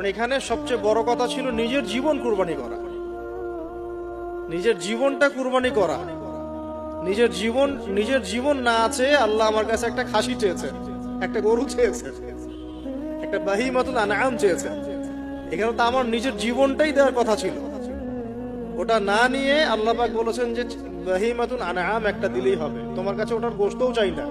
কারণ এখানে সবচেয়ে বড় কথা ছিল নিজের জীবন কুরবানি করা। নিজের জীবনটা কুরবানি করা। নিজের জীবন নিজের জীবন না আছে, আল্লাহ আমার কাছে একটা খাসি চেয়েছে একটা গরু চেয়েছে একটা বাহি মতন আনাম চেয়েছে এখানে তো আমার নিজের জীবনটাই দেওয়ার কথা ছিল। ওটা না নিয়ে আল্লাহ পাক বলেছেন যে বাহি মতন আনাম একটা দিলেই হবে। তোমার কাছে ওটার গোস্তও চাই না,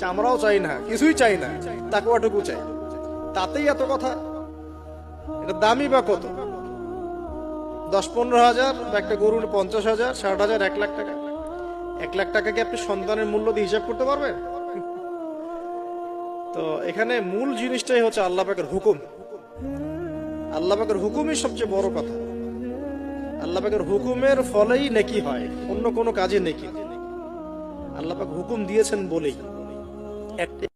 চামড়াও চাই না, কিছুই চাই না তাকুয়াটুকু চাই। তাতেই এত কথা। এটা দামি বা কত? দশ পনেরো হাজার বা একটা গরুর পঞ্চাশ হাজার, ষাট হাজার, এক লাখ টাকা। এক লাখ টাকা কি আপনি সন্তানের মূল্য দিয়ে হিসাব করতে পারবেন? তো এখানে মূল জিনিসটাই হচ্ছে আল্লাহ পাকের হুকুম। আল্লাহ পাকের হুকুমই সবচেয়ে বড় কথা। আল্লাহ পাকের হুকুমের ফলেই নেকি হয়, অন্য কোনো কাজে নেকি। আল্লাহ পাক হুকুম দিয়েছেন বলেই। একটা